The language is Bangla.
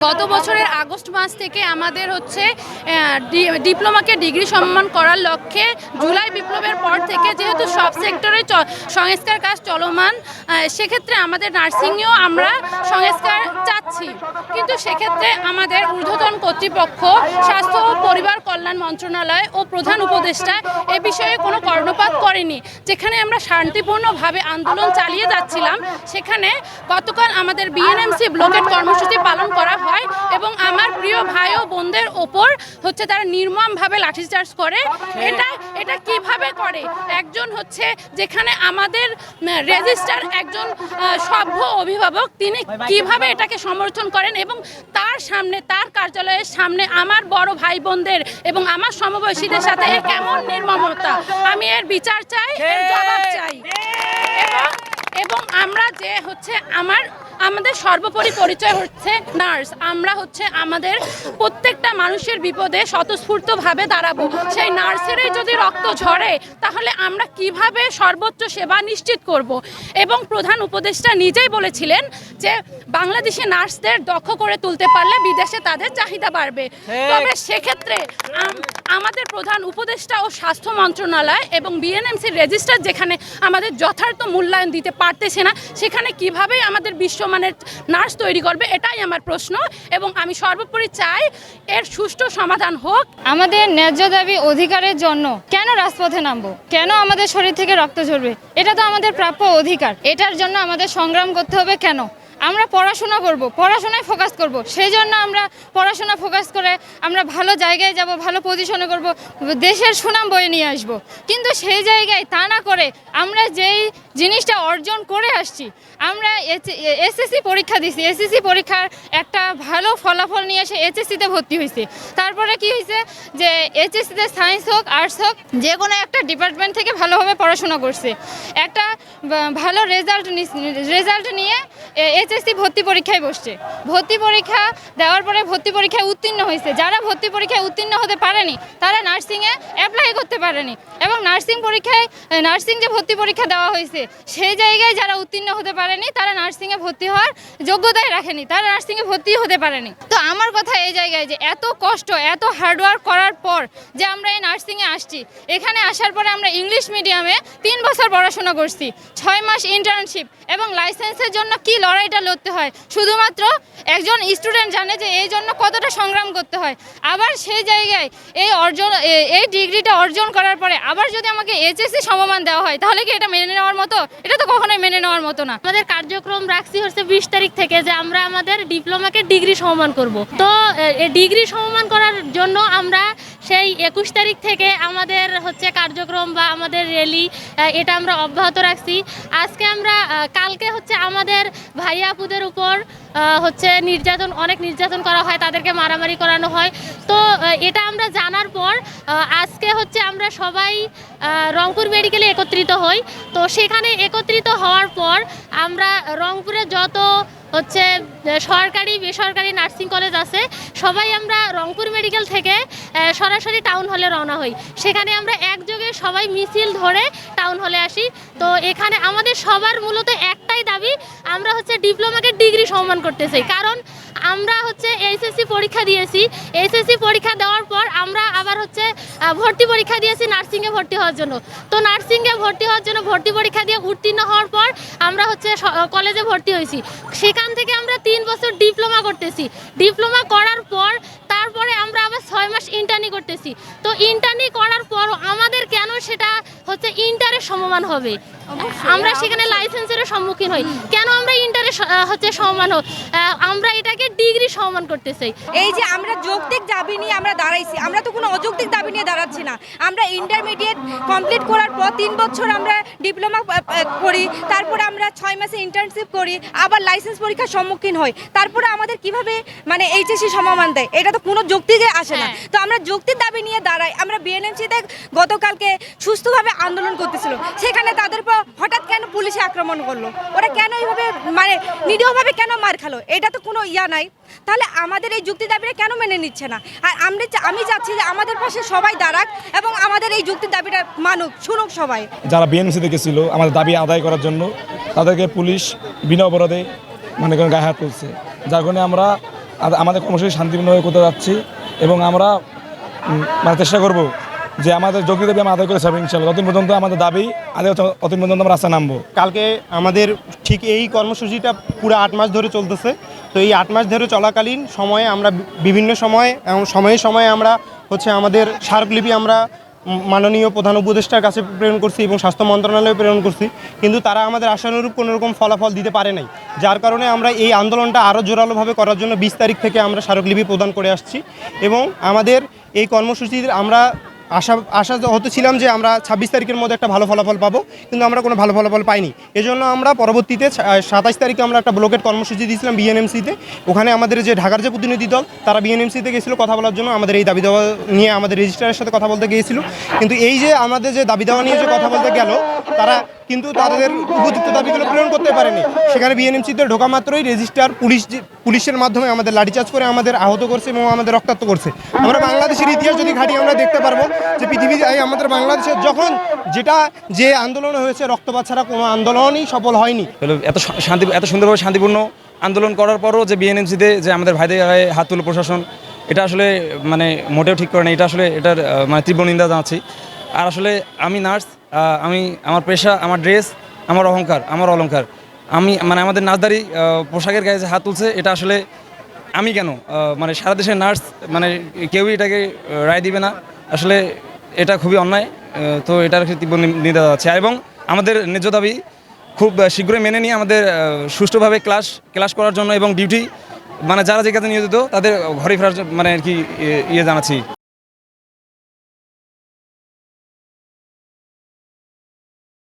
গত বছরের আগস্ট মাস থেকে আমাদের হচ্ছে ডিপ্লোমাকে ডিগ্রি সম্মান করার লক্ষ্যে জুলাই বিপ্লবের পর থেকে যেহেতু সব সেক্টরে সংস্কার কাজ চলমান সেক্ষেত্রে আমাদের নার্সিংয়েও আমরা সংস্কার চাচ্ছি কিন্তু সেক্ষেত্রে আমাদের ঊর্ধ্বতন কর্তৃপক্ষ, স্বাস্থ্য ও পরিবার কল্যাণ মন্ত্রণালয় ও প্রধান উপদেষ্টা এ বিষয়ে কোনো কর্ণপাত করেনি। যেখানে আমরা শান্তিপূর্ণভাবে আন্দোলন চালিয়ে যাচ্ছিলাম, সেখানে গতকাল আমাদের বিএনএমসি ব্লকেট কর্মসূচি পালন করা হয় এবং আমার প্রিয় ভাই ও বোনদের ওপর হচ্ছে তারা নির্মমভাবে লাঠিচার্জ করে। এটা এটা কীভাবে করে? একজন হচ্ছে যেখানে আমাদের রেজিস্টার একজন সভ্য অভিভাবক, তিনি কীভাবে এটাকে সমর্থন করেন এবং তার সামনে তার কার্যালয়ের সামনে আমার বড় ভাই বোনদের এবং আমার সমবয়সীদের সাথে কেমন নির্মমতা? আমি এর বিচার চাই এর জবাব চাই। এবং আমরা যে হচ্ছে আমার আমাদের সর্বোপরি পরিচয় হচ্ছে নার্স। আমরা হচ্ছে আমাদের প্রত্যেকটা মানুষের বিপদে স্বতঃস্ফূর্তভাবে দাঁড়াবো। সেই নার্সেরই যদি রক্ত ঝরে তাহলে আমরা কীভাবে সর্বোচ্চ সেবা নিশ্চিত করব? এবং প্রধান উপদেষ্টা নিজেই বলেছিলেন যে বাংলাদেশি নার্সদের দক্ষ করে তুলতে পারলে বিদেশে তাদের চাহিদা বাড়বে। তবে সেক্ষেত্রে আমাদের প্রধান উপদেষ্টা ও স্বাস্থ্য মন্ত্রণালয় এবং বিএনএমসির রেজিস্টার যেখানে আমাদের যথার্থ মূল্যায়ন দিতে পারতেছে না সেখানে কীভাবে আমাদের বিশ্বমানের নার্স তৈরি করবে, এটাই আমার প্রশ্ন এবং আমি সর্বোপরি চাই এর সুষ্ঠু সমাধান হোক। আমাদের ন্যায্য দাবি অধিকারের জন্য। কেন রাজপথে নামবো? কেন আমাদের শরীর থেকে রক্ত ঝরবে? এটা তো আমাদের প্রাপ্য অধিকার। এটার জন্য আমাদের সংগ্রাম করতে হবে কেন? আমরা পড়াশোনা করব, পড়াশোনায় ফোকাস করব। সেই জন্য আমরা পড়াশোনা ফোকাস করে আমরা ভালো জায়গায় যাব, ভালো পজিশনে করব, দেশের সুনাম বয়ে নিয়ে আসব। কিন্তু সেই জায়গায় তা না করে আমরা যেই জিনিসটা অর্জন করে আসছি, আমরা এসএসসি পরীক্ষা দিছি। এসএসসি পরীক্ষার একটা ভালো ফলাফল নিয়ে এসে এইচএসসিতে ভর্তি হয়েছি। তারপরে কি হয়েছে যে এইচএসসিতে সায়েন্স হোক আর্টস হোক, যে কোনো একটা ডিপার্টমেন্ট থেকে ভালোভাবে পড়াশোনা করছে। একটা ভালো রেজাল্ট রেজাল্ট নিয়ে এইচএসসি ভর্তি পরীক্ষায় বসছে। ভর্তি পরীক্ষা দেওয়ার পরে ভর্তি পরীক্ষায় উত্তীর্ণ হয়েছে। যারা ভর্তি পরীক্ষায় উত্তীর্ণ হতে পারেনি, তারা নার্সিংয়ে অ্যাপ্লাই করতে পারেনি। এবং নার্সিং পরীক্ষায় নার্সিং যে ভর্তি পরীক্ষা দেওয়া হয়েছে, সেই জায়গায় যারা উত্তীর্ণ হতে পারেনি, তারা নার্সিংয়ে ভর্তি হওয়ার যোগ্যতায় রাখেনি। তারা নার্সিংয়ে ভর্তি হতে পারেনি। তো আমার কথা এই জায়গায় যে এত কষ্ট, এত হার্ডওয়ার্ক করার পর যে আমরা এই নার্সিংয়ে আসছি, এখানে আসার পরে আমরা ইংলিশ মিডিয়ামে তিন বছর পড়াশোনা করছি। ছয় মাস ইন্টার্নশিপ এবং লাইসেন্সের জন্য কি লড়াইটা লড়তে হয়। শুধুমাত্র একজন স্টুডেন্ট জানে যে এই জন্য কতটা সংগ্রাম করতে হয়। আবার সেই জায়গায় এই অর্জন এই ডিগ্রিটা অর্জন করার পরে আবার যদি আমাকে এইচএসসি সমমান দেওয়া হয়, তাহলে কি এটা মেনে নেওয়ার মতো? এটা তো কখনোই মেনে নেওয়ার মতো না। আমাদের কার্যক্রম রাখছি হচ্ছে বিশ তারিখ থেকে যে আমরা আমাদের ডিপ্লোমাকে ডিগ্রি সমমান করব। তো ডিগ্রি সমমান করার জন্য আমরা সেই একুশ তারিখ থেকে আমাদের হচ্ছে কার্যক্রম বা আমাদের র্যালি এটা আমরা অব্যাহত রাখছি। আজকে আমরা কালকে হচ্ছে আমাদের ভাইয়াপুদের উপর হচ্ছে নির্যাতন, অনেক নির্যাতন করা হয়, তাদেরকে মারামারি করানো হয়। তো এটা আমরা জানার পর আজকে হচ্ছে আমরা সবাই রংপুর মেডিকেলে একত্রিত হই। তো, সেখানে একত্রিত হওয়ার পর আমরা রংপুরে যত হচ্ছে, সরকারি, বেসরকারি নার্সিং কলেজ আছে, সবাই আমরা রংপুর মেডিকেল থেকে সরাসরি টাউন হলে রওনা হই। সেখানে আমরা একযোগে সবাই মিছিল ধরে টাউন হলে আসি। তো, এখানে আমাদের সবার মূলত একটাই দাবি, আমরা হচ্ছে ডিপ্লোমাকে ডিগ্রি সম্মান করতে চাই কারণ আমরা হচ্ছে এইচএসসি পরীক্ষা দিয়েছি। এইচএসসি পরীক্ষা দেওয়ার পর আমরা আবার হচ্ছে ভর্তি পরীক্ষা দিয়েছি নার্সিংয়ে ভর্তি হওয়ার জন্য। তো নার্সিংয়ে ভর্তি হওয়ার জন্য ভর্তি পরীক্ষা দিয়ে উত্তীর্ণ হওয়ার পর আমরা হচ্ছে কলেজে ভর্তি হয়েছি। সেখান থেকে আমরা তিন বছর ডিপ্লোমা করতেছি। ডিপ্লোমা করার পর তারপরে আমরা আবার ছয় মাস ইন্টার্নি করতেছি। তো ইন্টার্নি করার পর আমাদের কেন সেটা হচ্ছে ইন্টারের সমমান হবে। আমরা সেখানে লাইসেন্সেরও সম্মুখীন হই। কেন আমরা ইন্টারে হচ্ছে সমান হই? আমরা এটাকে ডিগ্রি সমান করতে চাই। এই যে আমরা যৌক্তিক দাবি নিয়ে আমরা দাঁড়াইছি আমরা তো কোনো অযৌক্তিক দাবি নিয়ে দাঁড়াচ্ছি না। আমরা ইন্টারমিডিয়েট কমপ্লিট করার পর তিন বছর আমরা ডিপ্লোমা করি তারপরে আমরা ছয় মাসে ইন্টার্নশিপ করি আবার লাইসেন্স পরীক্ষার সম্মুখীন হই। তারপরে আমাদের কীভাবে মানে এইচএসসি সমমান দেয়? এটা তো কোনো যৌক্তিকে আসে না। তো আমরা যৌক্তিক দাবি নিয়ে দাঁড়াই। আমরা বিএনএমসিতে গতকালকে সুস্থভাবে আন্দোলন করতেছিল সেখানে তাদের পর হঠাৎ কেন পুলিশে আক্রমণ করল? ওরা কেন এইভাবে মানে নিরীহভাবে কেন মার খালো? এটা তো কোনো ইয়া নাই। তাহলে আমাদের এই যুক্তি দাবিটা কেন মেনে নিচ্ছে না? আর আমরা আমি চাচ্ছি যে আমাদের পাশে সবাই দাঁড়াক এবং আমাদের এই যুক্তি দাবিটা মানুক, শুনুক সবাই। যারা বিএনসি গেছিল, আমাদের দাবি আদায় করার জন্য তাদেরকে পুলিশ বিনা অপরাধে মানে কোনো গায়ে হাত তুলছে। যার কারণে আমরা আমাদের কর্মসূচি শান্তিপূর্ণভাবে করতে যাচ্ছি এবং আমরা মানে চেষ্টা করব যে আমাদের যোগ্য দাবি আমরা আদায় করে যাব ইনশাল্লাহ যতদিন পর্যন্ত আমাদের দাবি, আদায় ততদিন পর্যন্ত আমরা রাস্তা নামবো। কালকে আমাদের ঠিক এই কর্মসূচিটা পুরো আট মাস ধরে চলতেছে। তো এই আট মাস ধরে চলাকালীন সময়ে আমরা বিভিন্ন সময়ে এবং সময়ে সময়ে আমরা হচ্ছে আমাদের স্মারকলিপি আমরা মাননীয় প্রধান উপদেষ্টার কাছে প্রেরণ করছি এবং স্বাস্থ্য মন্ত্রণালয়ে প্রেরণ করছি। কিন্তু তারা আমাদের আশানুরূপ কোনো রকম ফলাফল দিতে পারে নাই। যার কারণে আমরা এই আন্দোলনটা আরও জোরালোভাবে করার জন্য বিশ তারিখ থেকে আমরা স্মারকলিপি প্রদান করে আসছি। এবং আমাদের এই কর্মসূচির আমরা আশা আশা হতে ছিলাম যে আমরা ছাব্বিশ তারিখের মধ্যে একটা ভালো ফলাফল পাবো, কিন্তু আমরা কোনো ভালো ফলাফল পাইনি। এজন্য আমরা পরবর্তীতে সাতাশ তারিখে আমরা একটা ব্লকের কর্মসূচি দিয়েছিলাম বিএনএমসিতে। ওখানে আমাদের যে ঢাকার যে প্রতিনিধি দল, তারা বিএনএমসিতে গেছিল কথা বলার জন্য আমাদের এই দাবি দাওয়া নিয়ে আমাদের রেজিস্ট্রারের সাথে কথা বলতে গিয়েছিল। কিন্তু এই যে আমাদের যে দাবি দাওয়া নিয়ে যে কথা বলতে গেল, তারা কিন্তু তাদের উপযুক্ত দাবিগুলো পূরণ করতে পারেনি। সেখানে বিএনএমসিতে ঢোকা মাত্রই রেজিস্টার পুলিশ পুলিশের মাধ্যমে আমাদের লাঠিচার্জ করে আমাদের আহত করছে এবং আমাদের রক্তাক্ত করছে। আমরা বাংলাদেশের ইতিহাস যদি ঘাটি, আমরা দেখতে পারব যে পৃথিবীতে আমাদের বাংলাদেশের যখন যেটা যে আন্দোলন হয়েছে, রক্তপাত ছাড়া কোনো আন্দোলনই সফল হয়নি। এত শান্তি, এত সুন্দরভাবে শান্তিপূর্ণ আন্দোলন করার পরও যে বিএনএমসিতে যে আমাদের ভাইদের গায়ে হাত তুলো প্রশাসন, এটা আসলে মানে মোটেও ঠিক করে না। এটা আসলে এটার মানে তীব্র নিন্দা জানাচ্ছি। আর আসলে আমি নার্স আমি আমার পেশা, আমার ড্রেস আমার অহংকার, আমার অলংকার। আমি মানে আমাদের নাচদারি পোশাকের গায়ে যে হাত তুলছে, এটা আসলে আমি কেন? মানে সারা দেশের নার্স মানে কেউই এটাকে রায় দিবে না। আসলে এটা খুবই অন্যায়। তো এটার তীব্র নিন্দা যাচ্ছে এবং আমাদের ন্যায্য দাবি খুব শীঘ্রই মেনে নিয়ে আমাদের সুষ্ঠুভাবে ক্লাস ক্লাস করার জন্য এবং ডিউটি মানে যারা যে কাজে নিয়োজিত, তাদের ঘরে ফেরার মানে আর কি ইয়ে জানাচ্ছি।